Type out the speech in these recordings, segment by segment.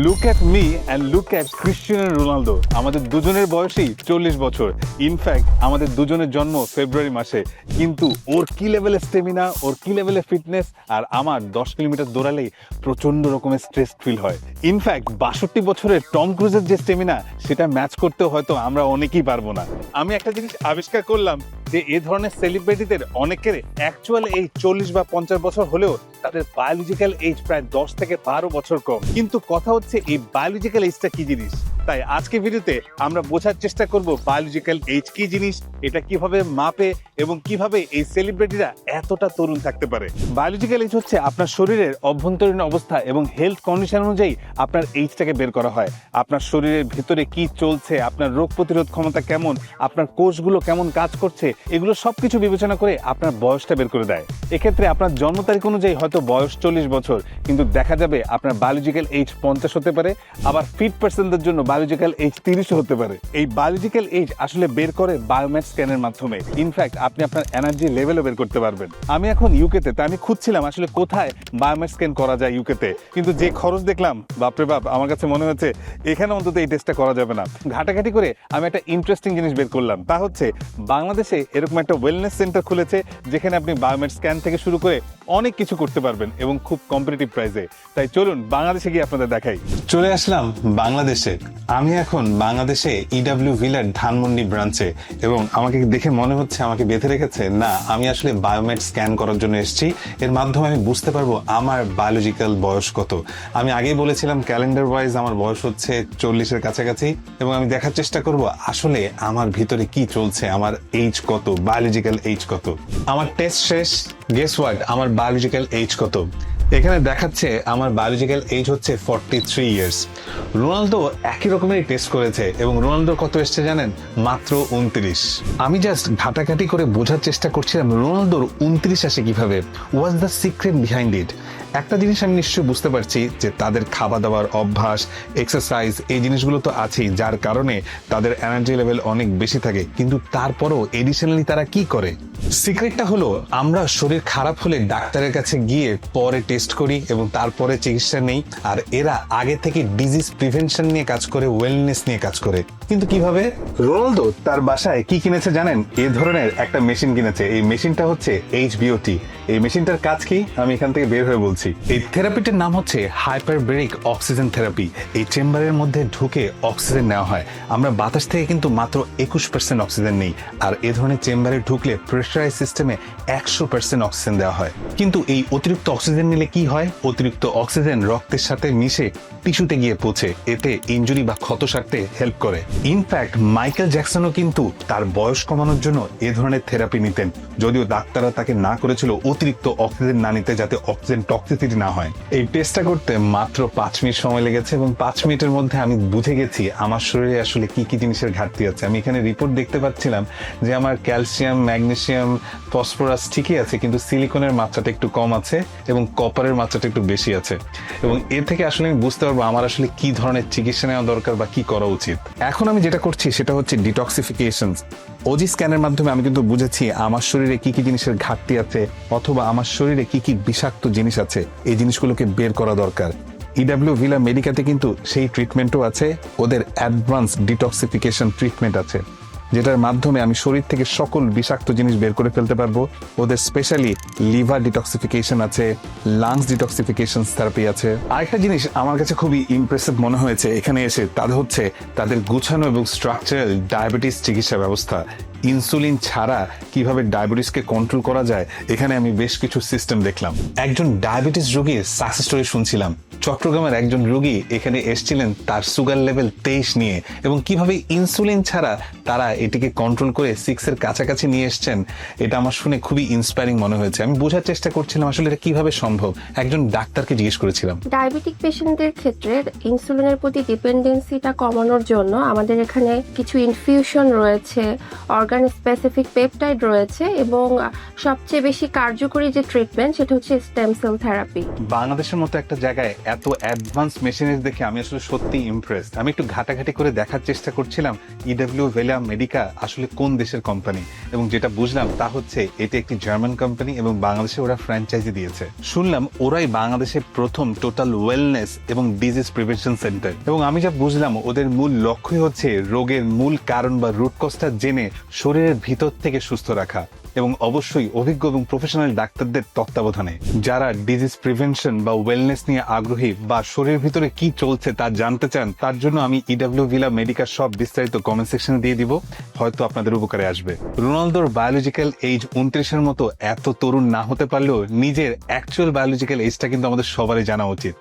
Look at me and look at Cristiano Ronaldo আমাদের দুজনের বয়সই চল্লিশ বছর। ইনফ্যাক্ট আমাদের দুজনের জন্ম ফেব্রুয়ারি মাসে। কিন্তু ওর কি লেভেলের স্টেমিনা ওর কি লেভেলের ফিটনেস আর আমার দশ কিলোমিটার দৌড়ালেই প্রচণ্ড রকমের স্ট্রেস ফিল হয়। ইনফ্যাক্ট বাষট্টি বছরের টম ক্রুজের যে স্টেমিনা সেটা ম্যাচ করতেও হয়তো আমরা অনেকেই পারব না। আমি একটা জিনিস আবিষ্কার করলাম। যে এ ধরনের সেলিব্রিটিদের অনেকের অ্যাকচুয়াল এই চল্লিশ বা পঞ্চাশ বছর হলেও তাদের বায়োলজিক্যাল এজ প্রায় দশ থেকে বারো বছর কম। কিন্তু কথা হচ্ছে, এই বায়োলজিক্যাল এজটা কি জিনিস? তাই আজকে ভিডিওতে আমরা বোঝার চেষ্টা করব বায়োলজিক্যাল এজ কি জিনিস, এটা কীভাবে মাপে এবং কীভাবে এই সেলিব্রিটিরা এতটা তরুণ থাকতে পারে। বায়োলজিক্যাল এজ হচ্ছে আপনার শরীরের অভ্যন্তরীণ অবস্থা এবং হেলথ কন্ডিশন অনুযায়ী আপনার এইজটাকে বের করা হয়। আপনার শরীরের ভিতরে কি চলছে, আপনার রোগ প্রতিরোধ ক্ষমতা কেমন, আপনার কোষগুলো কেমন কাজ করছে, এগুলো সবকিছু বিবেচনা করে আপনার বয়সটা বের করে দেয়। এক্ষেত্রে আপনার জন্ম তারিখ অনুযায়ী হয়তো বয়স চল্লিশ বছর, কিন্তু দেখা যাবে আপনার বায়োলজিক্যাল এজ পঞ্চাশ হতে পারে, আবার ফিট পার্সনদের জন্য বায়োলজিক্যাল এজ তিরিশও হতে পারে। এই বায়োলজিক্যাল এজ আসলে বের করে বায়োমেট স্ক্যানের মাধ্যমে। ইনফ্যাক্ট আপনি আপনার এনার্জি লেভেলও বের করতে পারবেন। আমি এখন ইউকেতে তাই আমি খুঁজছিলাম আসলে কোথায় বায়োমেট স্ক্যান করা যায় ইউকেতে কিন্তু যে খরচ দেখলাম, বাপরে বাপ, আমার কাছে মনে হচ্ছে এখানে অন্তত এই টেস্টটা করা যাবে না। ঘাটাঘাটি করে আমি একটা ইন্টারেস্টিং জিনিস বের করলাম। তা হচ্ছে, বাংলাদেশে এরকম একটা ওয়েলনেস সেন্টার খুলেছে, যেখানে আপনি বায়োমেট স্ক্যান থেকে শুরু করে অনেক কিছু করতে পারবেন এবং খুব কম্পিটিটিভ প্রাইসে তাই চলুন বাংলাদেশে গিয়ে আপনাদের দেখাই। চলে আসলাম বাংলাদেশে। আমি এখন বাংলাদেশে ইডাব্লিউ ভিলার ধানমন্ডি ব্রাঞ্চে এবং আমাকে দেখে মনে হচ্ছে আমাকে বেঁধে রেখেছে। না, আমি আসলে বায়োমেট স্ক্যান করার জন্য এসেছি। এর মাধ্যমে আমি বুঝতে পারব আমার বায়োলজিক্যাল বয়স কত। আমি আগেই বলেছিলাম ক্যালেন্ডার ওয়াইজ আমার বয়স হচ্ছে চল্লিশের কাছাকাছি এবং আমি দেখার চেষ্টা করব আসলে আমার ভিতরে কি চলছে, আমার এইজ কত বায়োলজিক্যাল এইজ কত। আমার টেস্ট শেষ। গেস ওয়াট আমার বায়োলজিক্যাল এইজ কত। এখানে দেখাচ্ছে আমার বায়োলজিক্যাল এজ হচ্ছে ফর্টি থ্রি ইয়ার্স রোনালদো একই রকমেরই টেস্ট করেছে এবং রোনালদোর কত এসছে জানেন? মাত্র উনত্রিশ। আমি জাস্ট ঘাটাঘাটি করে বোঝার চেষ্টা করছিলাম রোনালদোর উনত্রিশ আসে কীভাবে। Was the secret behind it একটা জিনিস আমি নিশ্চয়ই বুঝতে পারছি যে তাদের খাওয়া দাওয়ার অভ্যাস এক্সারসাইজ এই জিনিসগুলো তো আছেই, যার কারণে তাদের এনার্জি লেভেল অনেক বেশি থাকে। কিন্তু তারপরও এডিশনালি তারা কি করে? সিক্রেটটা হলো, আমরা শরীর খারাপ হলে ডাক্তারের কাছে গিয়ে পরে টেস্ট করি এবং তারপরে চিকিৎসা নেই, আর এরা আগে থেকে ডিজিজ প্রিভেনশন নিয়ে কাজ করে ওয়েলনেস নিয়ে কাজ করে। কিন্তু কীভাবে? রোনালদো তার বাসায় কি কিনেছে জানেন? এ ধরনের একটা মেশিন কিনেছে। এই মেশিনটা হচ্ছে এইচ বিওটি এই মেশিনটার কাজ কি? আমি এখান থেকে বের হয়ে বলছি। এই থেরাপিটির নাম হচ্ছে হাইপারবেরিক অক্সিজেন থেরাপি। এই চেম্বারের মধ্যে ঢুকে অক্সিজেন নেওয়া হয়। আমরা বাতাস থেকে কিন্তু মাত্র একুশ পার্সেন্ট অক্সিজেন নেই। আর এ ধরনের চেম্বারে ঢুকলে প্রেশারাইজ সিস্টেমে একশো পার্সেন্ট অক্সিজেন দেওয়া হয়। কিন্তু এই অতিরিক্ত অক্সিজেন নিলে কি হয়? অতিরিক্ত অক্সিজেন রক্তের সাথে মিশে টিস্যুতে গিয়ে পৌঁছে। এতে ইনজুরি বা ক্ষত সারতে হেল্প করে। ইনফ্যাক্ট মাইকেল জ্যাকসনও কিন্তু তার বয়স কমানোর জন্য এ ধরনের থেরাপি নিতেন। যদিও ডাক্তাররা তাকে না করেছিল অতিরিক্ত অক্সিজেন না নিতে যাতে অক্সিজেন টক্সিসিটি না হয়। এই টেস্টটা করতে মাত্র পাঁচ মিনিট সময় লেগেছে এবং পাঁচ মিনিটের মধ্যে আমি বুঝে গেছি আমার শরীরে আসলে কি কি জিনিসের ঘাটতি আছে। আমি এখানে রিপোর্ট দেখতে পাচ্ছিলাম যে আমার ক্যালসিয়াম ম্যাগনেসিয়াম ফসফরাস ঠিকই আছে, কিন্তু সিলিকনের মাত্রাটা একটু কম আছে এবং কপারের মাত্রাটা একটু বেশি আছে। এবং এ থেকে আসলে আমি বুঝতে পারব আমার আসলে কি ধরনের চিকিৎসা নেওয়া দরকার বা কি করা উচিত। এখন আমি যেটা করছি সেটা হচ্ছে ডিটক্সিফিকেশন ওজি স্ক্যানের মাধ্যমে আমি কিন্তু বুঝেছি আমার শরীরে কি কি জিনিসের ঘাটতি আছে অথবা আমার শরীরে কি কি বিষাক্ত জিনিস আছে। এই জিনিসগুলোকে বের করা দরকার। ইডাব্লিউ ভিলা মেডিকাতে কিন্তু সেই ট্রিটমেন্টও আছে। ওদের অ্যাডভান্স ডিটক্সিফিকেশন ট্রিটমেন্ট আছে। যেটার মাধ্যমে আমি শরীর থেকে সকল বিষাক্ত জিনিস বের করে ফেলতে পারব। ওদের স্পেশালি লিভার ডিটক্সিফিকেশন আছে লাংস ডিটক্সিফিকেশন থেরাপি আছে। আরেকটা জিনিস আমার কাছে খুবই ইমপ্রেসিভ মনে হয়েছে এখানে এসে, তাদের হচ্ছে তাদের গুছানো এবং স্ট্রাকচারাল ডায়াবেটিস চিকিৎসা ব্যবস্থা। ইনসুলিন ছাড়া কীভাবে ডায়াবেটিসকে কন্ট্রোল করা যায়, এখানে আমি বেশ কিছু সিস্টেম দেখলাম। একজন ডায়াবেটিস রোগীর সাকসেস স্টোরি শুনছিলাম। চট্টগ্রামের একজন রোগী এখানে এসেছিলেন তার সুগার লেভেল তেইশ নিয়ে এবং কীভাবে ইনসুলিন ছাড়া তারা এটিকে কন্ট্রোল করে সিক্সের কাছাকাছি নিয়ে এসছেন, এটা আমার শুনে খুবই ইন্সপায়ারিং মনে হয়েছে। আমি বোঝার চেষ্টা করছিলাম আসলে এটা কীভাবে সম্ভব। একজন ডাক্তারকে জিজ্ঞেস করেছিলাম। ডায়াবেটিক পেশেন্টদের ক্ষেত্রে ইনসুলিনের প্রতি ডিপেন্ডেন্সিটা কমানোর জন্য আমাদের এখানে কিছু ইনফিউশন রয়েছে অর্গান স্পেসিফিক পেপটাইড রয়েছে এবং সবচেয়ে বেশি কার্যকরী যে ট্রিটমেন্ট সেটা হচ্ছে স্টেম সেল থেরাপি বাংলাদেশের মতো একটা জায়গায় এত অ্যাডভান্স মেশিনারি দেখে আমি আসলে সত্যি ইমপ্রেসড আমি একটু ঘাটাঘাটি করে দেখার চেষ্টা করছিলাম ইডব্লিউ ভেলা মেডিকা আসলে কোন দেশের কোম্পানি এবং যেটা বুঝলাম তা হচ্ছে এটি একটি জার্মান কোম্পানি এবং বাংলাদেশে ওরা ফ্র্যাঞ্চাইজি দিয়েছে। শুনলাম ওরাই বাংলাদেশের প্রথম টোটাল ওয়েলনেস এবং ডিজিজ প্রিভেনশন সেন্টার এবং আমি যা বুঝলাম ওদের মূল লক্ষ্যই হচ্ছে রোগের মূল কারণ বা রুট জেনে শরীরের ভিতর থেকে সুস্থ রাখা এবং অবশ্যই অভিজ্ঞ এবং প্রফেশনাল ডাক্তারদের তত্ত্বাবধানে। যারা ডিজিজ প্রিভেনশন বা ওয়েলনেস নিয়ে আগ্রহী বা শরীরের ভিতরে কি চলছে তা জানতে চান, তার জন্য আমি ইডব্লিউ ভিলা মেডিকাল সব বিস্তারিত কমেন্ট সেকশনে দিয়ে দিব। হয়তো আপনাদের উপকারে আসবে। রোনালদোর বায়োলজিক্যাল এইজ উনত্রিশের মতো এত তরুণ না হতে পারলেও নিজের অ্যাকচুয়াল বায়োলজিক্যাল এইজটা কিন্তু আমাদের সবারই জানা উচিত।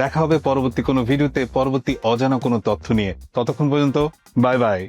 দেখা হবে পরবর্তী কোনো ভিডিওতে পরবর্তী অজানা কোনো তথ্য নিয়ে। ততক্ষণ পর্যন্ত বাই বাই